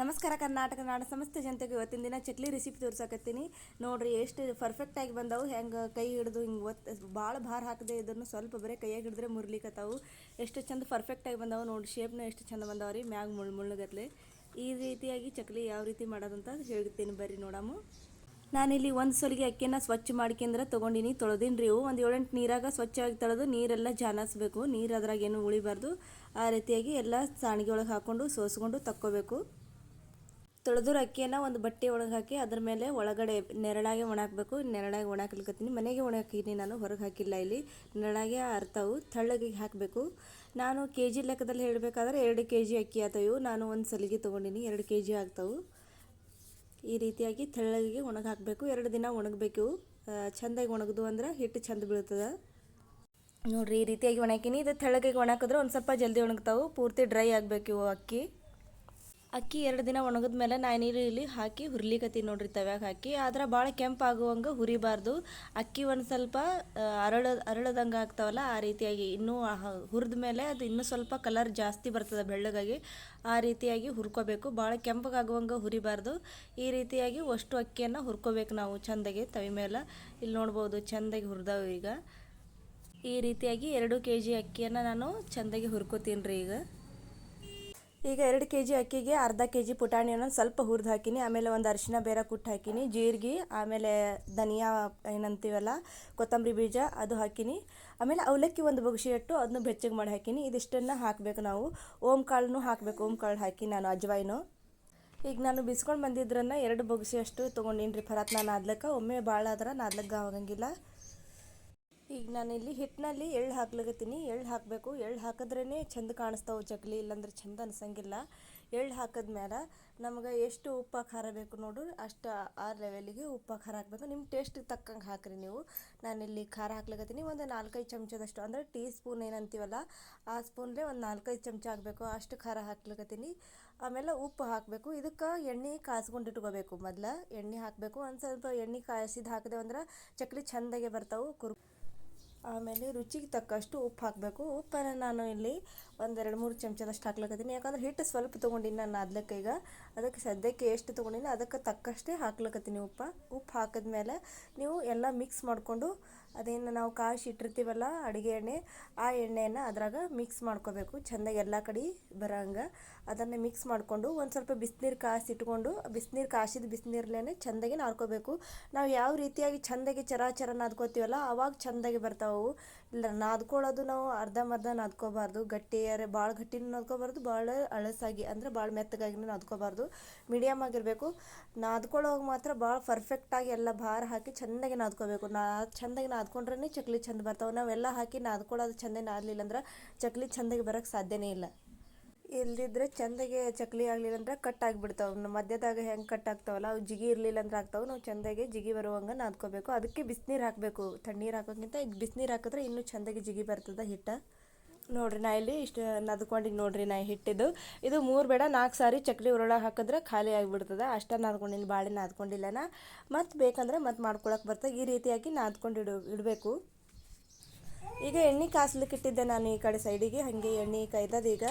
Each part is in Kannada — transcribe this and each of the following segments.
ನಮಸ್ಕಾರ, ಕರ್ನಾಟಕ ನಾಡ ಸಮಸ್ತ ಜನತೆಗೆ ಇವತ್ತಿನ ದಿನ ಚಕ್ಲಿ ರೆಸಿಪಿ ತೋರ್ಸಕತ್ತೀನಿ. ನೋಡ್ರಿ, ಎಷ್ಟು ಪರ್ಫೆಕ್ಟಾಗಿ ಬಂದವು. ಹೆಂಗೆ ಕೈ ಹಿಡಿದು ಹಿಂಗೆ ಒತ್ತು ಭಾಳ ಭಾರ ಹಾಕದೆ ಇದನ್ನು ಸ್ವಲ್ಪ ಬರೀ ಕೈಯಾಗಿ ಹಿಡಿದ್ರೆ ಮುರ್ಲಿಕತ್ತಾವು. ಎಷ್ಟು ಚಂದ ಪರ್ಫೆಕ್ಟಾಗಿ ಬಂದವು ನೋಡಿ ಶೇಪ್ನ ಎಷ್ಟು ಚಂದ ಬಂದವ ರೀ, ಮ್ಯಾಗ ಮುಳ್ಳು ಮುಳ್ಳುಗತ್ಲೆ. ಈ ರೀತಿಯಾಗಿ ಚಕ್ಲಿ ಯಾವ ರೀತಿ ಮಾಡೋದಂತ ಹೇಳ್ತೀನಿ ಬರ್ರಿ ನೋಡಾಮು. ನಾನಿಲ್ಲಿ ಒಂದು ಸೊಲಿಗೆ ಅಕ್ಕಿನ ಸ್ವಚ್ಛ ಮಾಡ್ಕೊಂಡ್ರೆ ತೊಗೊಂಡಿನಿ. ತೊಳೆದಿನಿ ರೀ ಒಂದು ಏಳೆಂಟು ನೀರಾಗ ಸ್ವಚ್ಛವಾಗಿ ತೊಳೆದು ನೀರೆಲ್ಲ ಜಾನಿಸ್ಬೇಕು. ನೀರು ಅದ್ರಾಗೇನು ಉಳಿಬಾರ್ದು. ಆ ರೀತಿಯಾಗಿ ಎಲ್ಲ ಸಾಣಿಗೆ ಒಳಗೆ ಹಾಕ್ಕೊಂಡು ಸೋಸ್ಕೊಂಡು ತಕ್ಕೋಬೇಕು. ತೊಳೆದ್ರ ಅಕ್ಕಿಯನ್ನು ಒಂದು ಬಟ್ಟೆ ಒಳಗೆ ಹಾಕಿ ಅದ್ರ ಮೇಲೆ ಒಳಗಡೆ ನೆರಳಾಗೆ ಒಣಾಕಬೇಕು. ನೆರಳಾಗಿ ಒಣಾಕ್ಲಿಕ್ಕತ್ತೀನಿ ಮನೆಗೆ ಒಣಾಕಿದ್ದೀನಿ ನಾನು, ಹೊರಗೆ ಹಾಕಿಲ್ಲ ಇಲ್ಲಿ. ನೆರಳಾಗೆ ಅರ್ತಾವು ತಳ್ಳಗೆ ಹಾಕಬೇಕು. ನಾನು ಕೆ ಜಿ ಲೆಕ್ಕದಲ್ಲಿ ಹೇಳಬೇಕಾದ್ರೆ ಎರಡು ಕೆ ಜಿ ಅಕ್ಕಿ ಆತವು. ನಾನು ಒಂದು ಸಲಿಗೆ ತೊಗೊಂಡಿನಿ, ಎರಡು ಕೆ ಜಿ ಆಗ್ತಾವು. ಈ ರೀತಿಯಾಗಿ ತೆಳ್ಳಗೆ ಒಣಗಿ ಹಾಕಬೇಕು. ಎರಡು ದಿನ ಒಣಗಬೇಕು. ಚೆಂದಾಗಿ ಒಣಗದು ಅಂದ್ರೆ ಹಿಟ್ಟು ಚೆಂದ ಬೀಳ್ತದೆ. ನೋಡ್ರಿ, ಈ ರೀತಿಯಾಗಿ ಒಣಾಕಿನಿ. ಇದು ತೆಳ್ಳಗೆ ಒಣಕಿದ್ರೆ ಒಂದು ಸ್ವಲ್ಪ ಜಲ್ದಿ ಒಣಗ್ತಾವೆ. ಪೂರ್ತಿ ಡ್ರೈ ಆಗಬೇಕು ಅಕ್ಕಿ. ಅಕ್ಕಿ ಎರಡು ದಿನ ಒಣಗಿದ ಮೇಲೆ ನಾನು ಇಲ್ಲಿ ಹಾಕಿ ಹುರ್ಲಿಕತ್ತೀನಿ ನೋಡ್ರಿ ತವ್ಯಾಗ ಹಾಕಿ. ಆದ್ರೆ ಭಾಳ ಕೆಂಪಾಗುವಂಗೆ ಹುರಿಬಾರ್ದು. ಅಕ್ಕಿ ಒಂದು ಸ್ವಲ್ಪ ಅರಳ, ಅರಳದಂಗೆ ಆಗ್ತಾವಲ್ಲ ಆ ರೀತಿಯಾಗಿ. ಇನ್ನೂ ಹುರಿದ ಮೇಲೆ ಅದು ಇನ್ನೂ ಸ್ವಲ್ಪ ಕಲರ್ ಜಾಸ್ತಿ ಬರ್ತದೆ ಬೆಳ್ಳಗಾಗಿ ಆ ರೀತಿಯಾಗಿ ಹುರ್ಕೋಬೇಕು. ಭಾಳ ಕೆಂಪಗಾಗುವಂಗೆ ಹುರಿಬಾರ್ದು. ಈ ರೀತಿಯಾಗಿ ಅಷ್ಟು ಅಕ್ಕಿಯನ್ನು ಹುರ್ಕೋಬೇಕು ನಾವು ಚೆಂದಾಗಿ ತವಿ ಮೇಲೆ. ಇಲ್ಲಿ ನೋಡ್ಬೋದು ಚೆಂದಾಗಿ ಹುರಿದವು ಈಗ. ಈ ರೀತಿಯಾಗಿ ಎರಡು ಕೆ ಜಿ ಅಕ್ಕಿಯನ್ನು ನಾನು ಚೆಂದಾಗಿ ಹುರ್ಕೋತೀನಿ ರೀ ಈಗ. ಈಗ ಎರಡು ಕೆ ಜಿ ಅಕ್ಕಿಗೆ ಅರ್ಧ ಕೆ ಜಿ ಪುಟಾಣಿಯನ್ನು ಸ್ವಲ್ಪ ಹುರಿದು ಹಾಕಿನಿ, ಆಮೇಲೆ ಒಂದು ಅರಿಶಿನ ಬೇರೆ ಕುಟ್ಟು ಹಾಕಿನಿ, ಜೀರಿಗೆ, ಆಮೇಲೆ ಧನಿಯಾ ಏನಂತೀವಲ್ಲ, ಕೊತ್ತಂಬರಿ ಬೀಜ ಅದು ಹಾಕಿನಿ, ಆಮೇಲೆ ಅವಲಕ್ಕಿ ಒಂದು ಬಗುಶಿ ಇಟ್ಟು ಅದನ್ನು ಬೆಚ್ಚಗೆ ಮಾಡಿ ಹಾಕಿನಿ. ಇದಿಷ್ಟನ್ನು ಹಾಕಬೇಕು ನಾವು. ಓಮ್ ಕಾಳನ್ನು ಹಾಕಬೇಕು, ಓಮ್ ಕಾಳು ಹಾಕಿ ನಾನು ಅಜ್ವಾಯಿನು. ಈಗ ನಾನು ಬಿಸ್ಕೊಂಡು ಬಂದಿದ್ರನ್ನ ಎರಡು ಬಗ್ಸಿ ಅಷ್ಟು ತೊಗೊಂಡಿನಿ ರೀ ಫರಾತ್ ನಾನು ನಾದ್ಲಕ್ಕ ಒಮ್ಮೆ ಭಾಳ ಆದ್ರೆ ನಾದ್ಲಕ್ಕ ಆಗಂಗಿಲ್ಲ. ಈಗ ನಾನಿಲ್ಲಿ ಹಿಟ್ಟಿನಲ್ಲಿ ಎಳ್ಳು ಹಾಕ್ಲಿಕತ್ತೀನಿ ಎಳ್ಳು ಹಾಕಬೇಕು. ಎಳ್ಳು ಹಾಕಿದ್ರೇ ಚಂದ ಕಾಣಿಸ್ತಾವೆ ಚಕ್ಲಿ ಇಲ್ಲಾಂದ್ರೆ ಚಂದ ಅನ್ಸಂಗಿಲ್ಲ. ಎಳ್ಳು ಹಾಕಿದ್ಮೇಲೆ ನಮಗೆ ಎಷ್ಟು ಉಪ್ಪು, ಖಾರ ಬೇಕು ನೋಡು, ಅಷ್ಟು ಆ ಲೆವೆಲಿಗೆ ಉಪ್ಪು, ಖಾರ ಹಾಕಬೇಕು. ನಿಮ್ಮ ಟೇಸ್ಟಿಗೆ ತಕ್ಕಂಗೆ ಹಾಕ್ರಿ ನೀವು. ನಾನಿಲ್ಲಿ ಖಾರ ಹಾಕ್ಲಿಕತ್ತೀನಿ ಒಂದು ನಾಲ್ಕೈದು ಚಮಚದಷ್ಟು, ಅಂದರೆ ಟೀ ಸ್ಪೂನ್ ಏನಂತೀವಲ್ಲ, ಆ ಸ್ಪೂನ್ಲೇ ಒಂದು ನಾಲ್ಕೈದು ಚಮಚ ಹಾಕಬೇಕು. ಅಷ್ಟು ಖಾರ ಹಾಕ್ಲಿಕತ್ತೀನಿ ಆಮೇಲೆ ಉಪ್ಪು ಹಾಕಬೇಕು. ಇದಕ್ಕೆ ಎಣ್ಣೆ ಕಾಯಿಸ್ಕೊಂಡು ಇಟ್ಕೋಬೇಕು. ಮೊದ್ಲು ಎಣ್ಣೆ ಹಾಕಬೇಕು. ಒಂದು ಸ್ವಲ್ಪ ಎಣ್ಣೆ ಕಾಯಿಸಿದ ಹಾಕಿದೆವು ಅಂದ್ರೆ ಚಕ್ಲಿ ಚೆಂದಾಗೆ ಬರ್ತಾವೆ. ಕುರು ಆಮೇಲೆ ರುಚಿಗೆ ತಕ್ಕಷ್ಟು ಉಪ್ಪು ಹಾಕಬೇಕು. ಉಪ್ಪನ್ನು ನಾನು ಇಲ್ಲಿ ಒಂದೆರಡು ಮೂರು ಚಮಚದಷ್ಟು ಹಾಕ್ಲಕತ್ತೀನಿ. ಯಾಕಂದ್ರೆ ಹಿಟ್ಟು ಸ್ವಲ್ಪ ತೊಗೊಂಡಿನಿ ನಾನು ಅದಕ್ಕೆ ಈಗ ಅದಕ್ಕೆ ಸದ್ಯಕ್ಕೆ ಎಷ್ಟು ತೊಗೊಂಡಿನಿ ಅದಕ್ಕೆ ತಕ್ಕಷ್ಟೇ ಹಾಕ್ಲಕತ್ತೀನಿ ಉಪ್ಪು. ಉಪ್ಪು ಹಾಕಿದ್ಮೇಲೆ ನೀವು ಎಲ್ಲ ಮಿಕ್ಸ್ ಮಾಡಿಕೊಂಡು ಅದೇನು ನಾವು ಕಾಯಿಸಿ ಇಟ್ಟಿರ್ತೀವಲ್ಲ ಅಡುಗೆ ಎಣ್ಣೆ, ಆ ಎಣ್ಣೆಯನ್ನು ಅದ್ರಾಗ ಮಿಕ್ಸ್ ಮಾಡ್ಕೋಬೇಕು. ಚೆಂದಾಗಿ ಎಲ್ಲ ಕಡೆ ಬರೋಂಗೆ. ಅದನ್ನು ಮಿಕ್ಸ್ ಮಾಡಿಕೊಂಡು ಒಂದು ಸ್ವಲ್ಪ ಬಿಸಿನೀರು ಕಾಯಿಸಿ ಇಟ್ಕೊಂಡು, ಬಿಸಿನೀರು ಕಾಯಿಸಿದ ಬಿಸಿನೀರ್ಲೇ ಚೆಂದಾಗಿ ನಾರ್ಕೋಬೇಕು. ನಾವು ಯಾವ ರೀತಿಯಾಗಿ ಚೆಂದಾಗಿ ಚರ ಚರ ನಾದ್ಕೋತೀವಲ್ಲ ಅವಾಗ ಚೆಂದಾಗಿ ಬರ್ತಾವೆ ಇಲ್ಲ ನಾದ್ಕೊಳ್ಳೋದು ನಾವು ಅರ್ಧಂಬರ್ಧ ನಾದ್ಕೋಬಾರ್ದು. ಗಟ್ಟಿಯಾರೆ ಭಾಳ ಗಟ್ಟಿನೂ ನಾದ್ಕೋಬಾರ್ದು ಭಾಳ ಅಳಸಾಗಿ ಅಂದರೆ ಭಾಳ ಮೆತ್ತಗಾಗಿನೂ ನಾದ್ಕೋಬಾರ್ದು. ಮೀಡಿಯಮ್ ಆಗಿರಬೇಕು. ನಾದ್ಕೊಳ್ಳೋವಾಗ ಮಾತ್ರ ಭಾಳ ಪರ್ಫೆಕ್ಟಾಗಿ ಎಲ್ಲ ಭಾರ ಹಾಕಿ ಚೆಂದಾಗಿ ನಾದ್ಕೋಬೇಕು. ನಾ, ಚೆಂದಾಗಿ ನಾದ್ಕೊಂಡ್ರೇ ಚಕ್ಲಿ ಚೆಂದ ಬರ್ತಾವೆ. ನಾವೆಲ್ಲ ಹಾಕಿ ನಾದ್ಕೊಳ್ಳೋದು ಚೆಂದ ನಾದಲಿಲ್ಲ ಅಂದ್ರೆ ಚಕ್ಲಿ ಚೆಂದಾಗಿ ಬರೋಕ್ಕೆ ಸಾಧ್ಯನೇ ಇಲ್ಲ. ಇಲ್ದಿದ್ರೆ ಚಂದಗೆ ಚಕ್ಲಿ ಆಗಲಿಲ್ಲ ಅಂದ್ರೆ ಕಟ್ ಆಗಿಬಿಡ್ತಾವೆ. ಮಧ್ಯದಾಗ ಹೆಂಗೆ ಕಟ್ ಆಗ್ತಾವಲ್ಲ, ಅವು ಜಿಗಿ ಇರಲಿಲ್ಲ ಅಂದ್ರೆ ಆಗ್ತಾವೆ. ನಾವು ಚಂದಾಗೆ ಜಿಗಿ ಬರುವಂಗೆ ನಾದ್ಕೋಬೇಕು. ಅದಕ್ಕೆ ಬಿಸಿನೀರು ಹಾಕಬೇಕು. ತಣ್ಣೀರು ಹಾಕೋಕ್ಕಿಂತ ಈಗ ಬಿಸಿನೀರು ಹಾಕಿದ್ರೆ ಇನ್ನೂ ಚೆಂದಾಗಿ ಜಿಗಿ ಬರ್ತದೆ ಹಿಟ್ಟು. ನೋಡ್ರಿ ನಾ ಇಲ್ಲಿ ಇಷ್ಟು ನದ್ಕೊಂಡಿಗೆ ನೋಡ್ರಿ ನಾ ಹಿಟ್ಟಿದ್ದು ಇದು ಮೂರು ಬೇಡ ನಾಲ್ಕು ಸಾರಿ ಚಕ್ಲಿ ಉರುಳ ಹಾಕಿದ್ರೆ ಖಾಲಿ ಆಗಿಬಿಡ್ತದೆ. ಅಷ್ಟ ನಾದ್ಕೊಂಡಿನಿ, ಬಾಳೆ ನಾದ್ಕೊಂಡಿಲ್ಲ ನಾ ಮತ್ತು ಬೇಕಂದ್ರೆ ಮತ್ತೆ ಮಾಡ್ಕೊಳಕ್ಕೆ ಬರ್ತದೆ ಈ ರೀತಿಯಾಗಿ ನಾದ್ಕೊಂಡು ಇಡು, ಇಡಬೇಕು. ಈಗ ಎಣ್ಣೆ ಕಾಸ್ಲಿಕ್ಕೆ ಇಟ್ಟಿದ್ದೆ ನಾನು ಈ ಕಡೆ ಸೈಡಿಗೆ ಹಾಗೆ ಎಣ್ಣೆ ಕಾಯ್ದದ ಈಗ.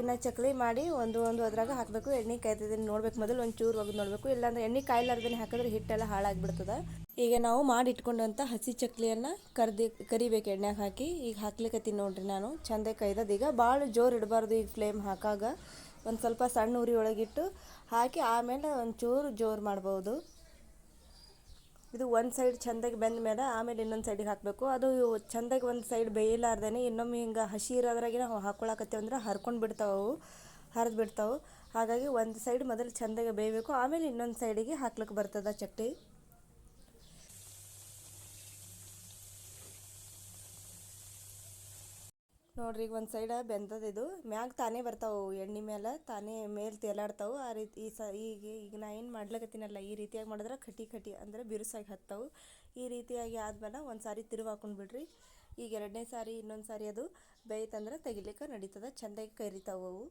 ಇನ್ನು ಚಕ್ಲಿ ಮಾಡಿ ಒಂದು ಒಂದು ಅದ್ರಾಗ ಹಾಕಬೇಕು. ಎಣ್ಣೆ ಕಾಯ್ತದೆ ನೋಡ್ಬೇಕು, ಮೊದಲು ಒಂದು ಚೂರು ಒಗ್ದು ನೋಡಬೇಕು. ಇಲ್ಲಾಂದ್ರೆ ಎಣ್ಣೆ ಕಾಯ್ಲಾರ್ದೇ ಹಾಕಿದ್ರೆ ಹಿಟ್ಟೆಲ್ಲ ಹಾಳಾಗಿಬಿಡ್ತದೆ. ಈಗ ನಾವು ಮಾಡಿ ಇಟ್ಕೊಂಡಂಥ ಹಸಿ ಚಕ್ಲಿಯನ್ನು ಕರ್ದಿ, ಕರಿಬೇಕು ಎಣ್ಣೆಗೆ ಹಾಕಿ. ಈಗ ಹಾಕ್ಲಿಕ್ಕತ್ತೀನಿ ನೋಡ್ರಿ ನಾನು. ಚಂದ ಕೈದದ. ಈಗ ಭಾಳ ಜೋರು ಇಡಬಾರ್ದು ಈಗ ಫ್ಲೇಮ್ ಹಾಕಾಗ. ಒಂದು ಸ್ವಲ್ಪ ಸಣ್ಣ ಉರಿ ಒಳಗಿಟ್ಟು ಹಾಕಿ ಆಮೇಲೆ ಒಂಚೂರು ಜೋರು ಮಾಡ್ಬೋದು. ಇದು ಒಂದು ಸೈಡ್ ಚೆಂದಾಗಿ ಬೆಂದ ಮೇಲೆ ಆಮೇಲೆ ಇನ್ನೊಂದು ಸೈಡಿಗೆ ಹಾಕಬೇಕು. ಅದು ಚೆಂದಾಗಿ ಒಂದು ಸೈಡ್ ಬೇಯಲಾರ್ದೇ ಇನ್ನೊಮ್ಮೆ ಹಿಂಗೆ ಹಸಿ ಇರೋದ್ರಾಗೆ ನಾವು ಹಾಕ್ಕೊಳಕತ್ತೇವೆ ಅಂದ್ರೆ ಹರ್ಕೊಂಡು ಬಿಡ್ತಾವೆ ಹರಿದು ಬಿಡ್ತಾವೆ. ಹಾಗಾಗಿ ಒಂದು ಸೈಡ್ ಮೊದಲು ಚೆಂದಾಗಿ ಬೇಯಬೇಕು, ಆಮೇಲೆ ಇನ್ನೊಂದು ಸೈಡಿಗೆ ಹಾಕ್ಲಿಕ್ಕೆ ಬರ್ತದೆ ಚಟ್ನಿ. ನೋಡ್ರಿ, ಈಗ ಒಂದು ಸೈಡ ಬೆಂದದ ಇದು. ಮ್ಯಾಗ ತಾನೇ ಬರ್ತಾವೆ, ಎಣ್ಣೆ ಮೇಲೆ ತಾನೇ ಮೇಲೆ ತೇಲಾಡ್ತಾವೆ. ಆ ರೀತಿ ಈ ಸ, ಈಗ ಈಗ ನಾ ಏನು ಮಾಡ್ಲಕತ್ತೀನಲ್ಲ, ಈ ರೀತಿಯಾಗಿ ಮಾಡಿದ್ರೆ ಖಟಿ ಖಟಿ ಅಂದರೆ ಬಿರುಸಾಗಿ ಹತ್ತವು. ಈ ರೀತಿಯಾಗಿ ಆದ್ಮೇಲೆ ಒಂದು ಸಾರಿ ತಿರುವು ಹಾಕೊಂಡು ಬಿಡ್ರಿ. ಈಗ ಎರಡನೇ ಸಾರಿ, ಇನ್ನೊಂದು ಸಾರಿ ಅದು ಬೇಯ್ತಂದ್ರೆ ತೆಗಿಲಿಕ್ಕೆ ನಡೀತದೆ, ಚೆಂದಾಗಿ ಕರಿತಾವೆ ಅವು.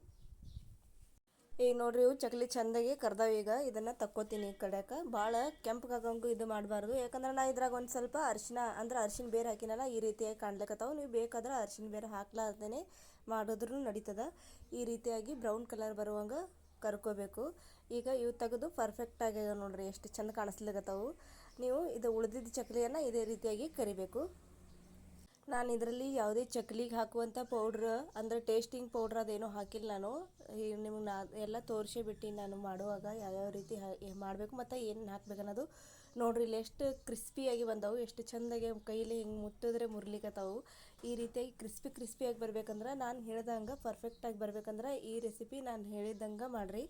ಈಗ ನೋಡ್ರಿ, ಇವು ಚಕ್ಲಿ ಚಂದಾಗಿ ಕರ್ದಾವ ಈಗ. ಇದನ್ನು ತಕ್ಕೋತೀನಿ ಈ ಕಡೆಗೆ ಭಾಳ ಕೆಂಪಗಾಗಂಗೂ ಇದು ಮಾಡಬಾರ್ದು. ಯಾಕಂದ್ರೆ ನಾ ಇದ್ರಾಗ ಒಂದು ಸ್ವಲ್ಪ ಅರಿಶಿನ, ಅಂದ್ರೆ ಅರಿಶಿನ ಬೇರೆ ಹಾಕಿನಲ್ಲ, ಈ ರೀತಿಯಾಗಿ ಕಾಣ್ಲಿಕ್ಕತ್ತಾವ ನೀವು ಬೇಕಾದ್ರೆ ಅರಿಶಿನ ಬೇರೆ ಹಾಕ್ಲಾರ್ದೇ ಮಾಡಿದ್ರೂ ನಡೀತದ. ಈ ರೀತಿಯಾಗಿ ಬ್ರೌನ್ ಕಲರ್ ಬರುವಂಗ ಕರ್ಕೋಬೇಕು. ಈಗ ಇವು ತೆಗೆದು ಪರ್ಫೆಕ್ಟಾಗಿ ನೋಡ್ರಿ, ಎಷ್ಟು ಚಂದ ಕಾಣಿಸ್ಲಿಕತ್ತವು. ನೀವು ಇದು ಉಳಿದಿದ್ದ ಚಕ್ಲಿಯನ್ನು ಇದೇ ರೀತಿಯಾಗಿ ಕರಿಬೇಕು. ನಾನು ಇದರಲ್ಲಿ ಯಾವುದೇ ಚಕ್ಲಿಗೆ ಹಾಕುವಂಥ ಪೌಡ್ರ್ ಅಂದರೆ ಟೇಸ್ಟಿಂಗ್ ಪೌಡ್ರ್ ಅದೇನೋ ಹಾಕಿಲ್ಲ ನಾನು. ನಿಮಗೆ ನಾ, ಎಲ್ಲ ತೋರಿಸಿ ಬಿಟ್ಟು ನಾನು ಮಾಡುವಾಗ ಯಾವ್ಯಾವ ರೀತಿ ಮಾಡಬೇಕು ಮತ್ತು ಏನು ಹಾಕ್ಬೇಕು ಅನ್ನೋದು. ನೋಡ್ರಿ, ಇಲ್ಲಿ ಎಷ್ಟು ಕ್ರಿಸ್ಪಿಯಾಗಿ ಬಂದವು, ಎಷ್ಟು ಚೆಂದಾಗಿ ಕೈಲಿ ಹಿಂಗೆ ಮುಟ್ಟಿದ್ರೆ ಮುರ್ಲಿಕತ್ತಾವು. ಈ ರೀತಿಯಾಗಿ ಕ್ರಿಸ್ಪಿ ಕ್ರಿಸ್ಪಿಯಾಗಿ ಬರ್ಬೇಕಂದ್ರೆ ನಾನು ಹೇಳ್ದಂಗೆ ಪರ್ಫೆಕ್ಟಾಗಿ ಬರ್ಬೇಕಂದ್ರೆ ಈ ರೆಸಿಪಿ ನಾನು ಹೇಳಿದಂಗೆ ಮಾಡಿರಿ.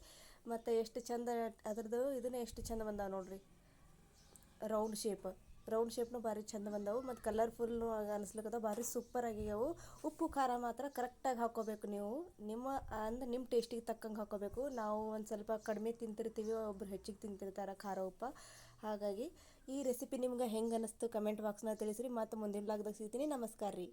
ಮತ್ತು ಎಷ್ಟು ಚಂದ, ಅದ್ರದ್ದು ಇದನ್ನ ಎಷ್ಟು ಚಂದ ಬಂದಾವೆ ನೋಡ್ರಿ. ರೌಂಡ್ ಶೇಪ್ ರೌಂಡ್ ಶೇಪ್ನು ಭಾರಿ ಚಂದ ಬಂದವು ಮತ್ತು ಕಲರ್ಫುಲ್ನು ಅನಿಸ್ಲಿಕ್ಕದ ಭಾರಿ ಸೂಪರ್ ಆಗ್ಯಾವು ಉಪ್ಪು, ಖಾರ ಮಾತ್ರ ಕರೆಕ್ಟಾಗಿ ಹಾಕೋಬೇಕು ನೀವು. ನಿಮ್ಮ ಅಂದ್ರೆ ನಿಮ್ಮ ಟೇಸ್ಟಿಗೆ ತಕ್ಕಂಗೆ ಹಾಕೋಬೇಕು. ನಾವು ಒಂದು ಸ್ವಲ್ಪ ಕಡಿಮೆ ತಿಂತಿರ್ತೀವಿ, ಒಬ್ರು ಹೆಚ್ಚಿಗೆ ತಿಂತಿರ್ತಾರೆ ಖಾರ, ಉಪ್ಪ. ಹಾಗಾಗಿ ಈ ರೆಸಿಪಿ ನಿಮ್ಗೆ ಹೆಂಗೆ ಅನ್ನಿಸ್ತು ಕಮೆಂಟ್ ಬಾಕ್ಸ್ನಾಗ ತಿಳಿಸ್ರಿ. ಮತ್ತು ಮುಂದಿನ ಬ್ಲಾಗ್ದಾಗ ಸಿಗ್ತೀನಿ. ನಮಸ್ಕಾರ ರೀ